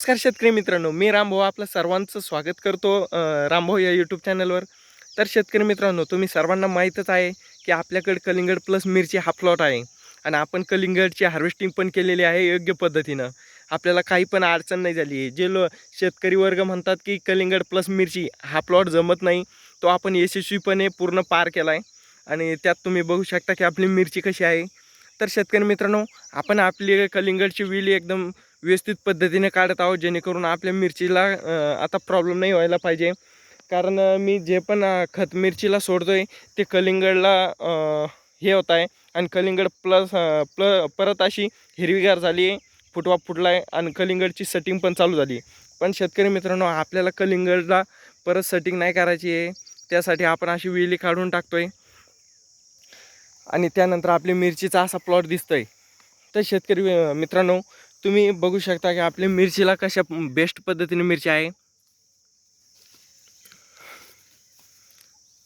नमस्कार शेतकरी मित्रांनो मी रामभाऊ आपलं सर्वांचं स्वागत करतो रामभाऊ या यूट्यूब चॅनलवर तर शेतकरी मित्रांनो तुम्ही सर्वांना माहीतच आहे की आपल्याकडे कलिंगड प्लस मिरची हा प्लॉट आहे. आणि आपण कलिंगडची हार्वेस्टिंग पण केलेली आहे योग्य पद्धतीनं. आपल्याला काही पण अडचण नाही झाली. आहे जे लो शेतकरी वर्ग म्हणतात की कलिंगड प्लस मिरची हा प्लॉट जमत नाही तो आपण यशस्वीपणे पूर्ण पार केला आहे आणि त्यात तुम्ही बघू शकता की आपली मिरची कशी आहे. तर शेतकरी मित्रांनो आपण आपली कलिंगडची विली एकदम व्यवस्थित पद्धतीने काढत आहोत जेणेकरून आपल्या मिरचीला आता प्रॉब्लेम नाही व्हायला पाहिजे. कारण मी जे पण खत मिरचीला सोडतो आहे ते कलिंगडला हे होत आहे आणि कलिंगड प्लस प्ल परत अशी हिरवीगार झाली आहे फुटवा फुटला आहे आणि कलिंगडची सेटिंग पण चालू झाली पण शेतकरी मित्रांनो आपल्याला कलिंगडला परत सेटिंग नाही करायची आहे. त्यासाठी आपण अशी वेली काढून टाकतो आहे आणि त्यानंतर आपली मिरचीचा असा प्लॉट दिसतो आहे तर शेतकरी मित्रांनो तुम्ही बघू शकता की आपल्या मिरचीला कशा बेस्ट पद्धतीने मिरची आहे.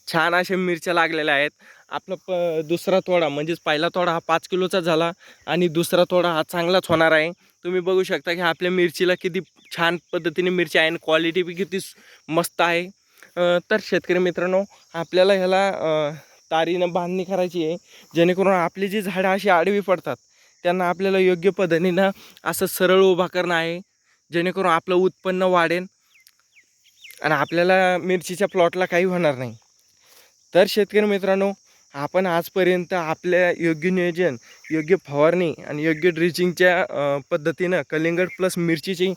छान अशा मिरच्या लागलेल्या आहेत. आपला प दुसरा तोडा म्हणजेच पहिला तोडा हा पाच किलोचा झाला आणि दुसरा तोडा हा चांगलाच होणार आहे. तुम्ही बघू शकता की आपल्या मिरचीला किती छान पद्धतीने मिरची आहे आणि क्वालिटी बी किती मस्त आहे. तर शेतकरी मित्रांनो आपल्याला ह्याला तारीनं बांधणी करायची आहे. जेणेकरून आपली जी झाडं अशी आडवी पडतात त्यांना आपल्याला योग्य पद्धतीनं असं सरळ उभा करणं आहे जेणेकरून आपलं उत्पन्न वाढेल आणि आपल्याला मिरचीच्या प्लॉटला काही होणार नाही. तर शेतकरी मित्रांनो आपण आजपर्यंत आपल्या योग्य नियोजन योग्य फवारणी आणि योग्य ड्रिचिंगच्या पद्धतीनं कलिंगड प्लस मिरचीची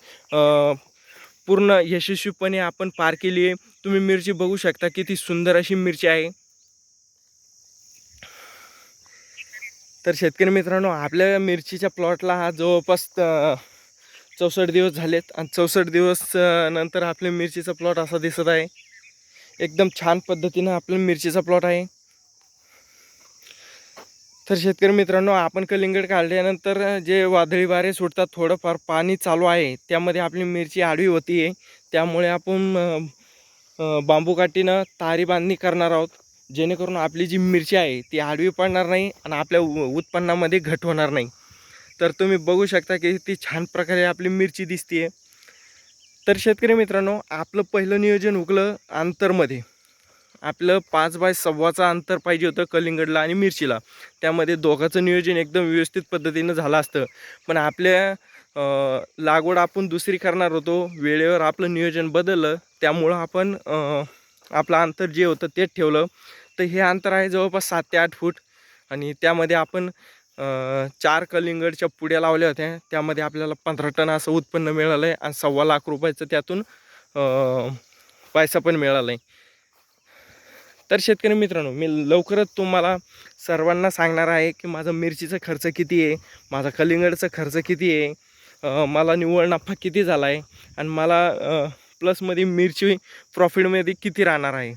पूर्ण यशस्वीपणे आपण पार केली आहे. तुम्ही मिरची बघू शकता किती सुंदर अशी मिरची आहे. तर शेतकरी मित्रांनो आपल्या मिरचीच्या प्लॉटला हा जवळपास चौसष्ट दिवस झालेत आणि चौसष्ट दिवस नंतर आपल्या मिरचीचा प्लॉट असा दिसत आहे. एकदम छान पद्धतीनं आपल्या मिरचीचा प्लॉट आहे. तर शेतकरी मित्रांनो आपण कलिंगड काढल्यानंतर जे वादळी वारे सुटतात थोडंफार पाणी चालू आहे. त्यामध्ये आपली मिरची आडवी होती आहे त्यामुळे आपण बांबू काठीनं तारी बांधणी करणार आहोत. जेणेकरून आपली जी मिरची आहे ती आडवी पडणार नाही आणि आपल्या उत्पन्नामध्ये घट होणार नाही. तर तुम्ही बघू शकता की ती छान प्रकारे आपली मिरची दिसते तर शेतकरी मित्रांनो आपलं पहिलं नियोजन उकलं अंतरमध्ये आपलं पाच बाय सव्वाचं अंतर पाहिजे होतं कलिंगडला आणि मिरचीला. त्यामध्ये दोघांचं नियोजन एकदम व्यवस्थित पद्धतीनं झालं असतं. पण आपल्या लागवड आपण दुसरी करणार होतो. वेळेवर आपलं नियोजन बदललं. त्यामुळं आपण आपलं अंतर जे होतं तेच ठेवलं. तर हे अंतर आहे जवळपास सात ते आठ फूट. आणि त्यामध्ये आपण चार कलिंगडच्या पुड्या लावल्या होत्या. त्यामध्ये आपल्याला पंधरा टन असं उत्पन्न मिळालं आहे आणि सव्वा लाख रुपयाचं त्यातून पैसा पण मिळाला आहे तर शेतकरी मित्रांनो मी लवकरच तुम्हाला सर्वांना सांगणार आहे की माझा मिरचीचा खर्च किती आहे? माझा कलिंगडचा खर्च किती आहे? मला निव्वळ नफा किती झाला आहे आणि मला प्लसमध्ये मिरची प्रॉफिटमध्ये किती राहणार आहे?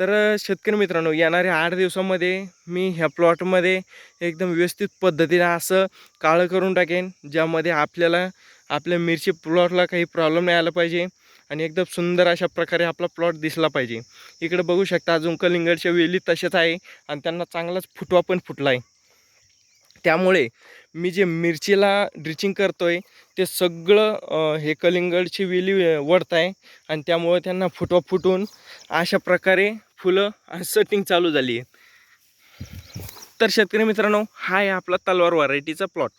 तर शेतकरी मित्रांनो येणाऱ्या आठ दिवसामध्ये मी ह्या प्लॉटमध्ये एकदम व्यवस्थित पद्धतीने असं काळं करून टाकेन ज्यामध्ये आपल्याला आपल्या मिरची प्लॉटला काही प्रॉब्लेम नाही आला पाहिजे आणि एकदम सुंदर अशा प्रकारे आपला प्लॉट दिसला पाहिजे. इकडे बघू शकता अजून कलिंगडच्या वेली तसेच आहे आणि त्यांना चांगलाच फुटवा पण फुटला आहे त्यामुळे मी जे मिरचीला ड्रिचिंग करतो आहे ते सगळं हे कलिंगडची वेली वडत आहे आणि त्यामुळे त्यांना फुटवा फुटून अशा प्रकारे फुलं सेटिंग चालू झाली आहे. तर शेतकरी मित्रांनो हा आहे आपला तलवार व्हरायटीचा प्लॉट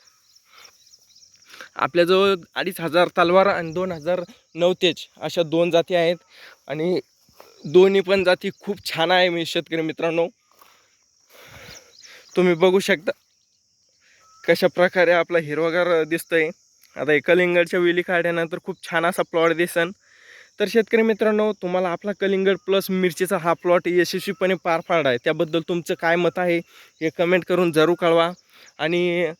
आपल्याजवळ अडीच हजार तलवार आणि दोन हजार नवतेज अशा दोन जाती आहेत आणि दोन्ही पण जाती खूप छान आहे मी शेतकरी मित्रांनो. तुम्ही बघू शकता. कशा प्रकारे आपला हिरवागार दिसतंय. आता हे कलिंगडच्या वेली काढल्यानंतर खूप छान असा प्लॉट दिसन तर शेतकरी मित्रांनो तुम्हाला आपला कलिंगड प्लस मिरचीचा हा प्लॉट यशस्वीपणे पार पाडला आहे त्याबद्दल तुमचं काय मत आहे हे कमेंट करून जरूर कळवा. आणि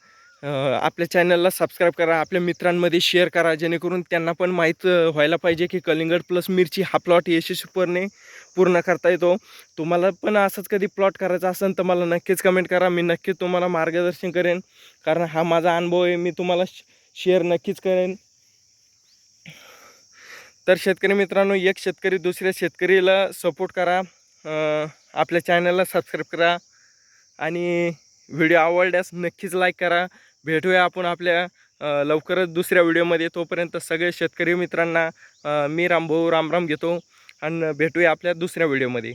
आपल्या चॅनलला सबस्क्राईब करा आपल्या मित्रांमध्ये शेअर करा जेणेकरून त्यांना पण माहीत व्हायला पाहिजे की कलिंगड प्लस मिरची हा प्लॉट यशस्वीपणे पूर्ण करता येतो. तुम्हाला पण असंच कधी प्लॉट करायचा असेल तर मला नक्कीच कमेंट करा. मी नक्कीच तुम्हाला मार्गदर्शन करेन. कारण हा माझा अनुभव आहे मी तुम्हाला शेअर नक्कीच करेन. तर शेतकरी मित्रांनो एक शेतकरी दुसऱ्या शेतकरीला सपोर्ट करा. आपल्या चॅनलला सबस्क्राईब करा. आणि व्हिडिओ आवडल्यास नक्कीच लाईक करा. भेटूया आपण आपल्या लवकरच दुसऱ्या व्हिडिओमध्ये. तोपर्यंत सगळे शेतकरी मित्रांना मी रामभाऊ रामराम घेतो. आणि भेटूया आपल्या दुसऱ्या व्हिडिओमध्ये.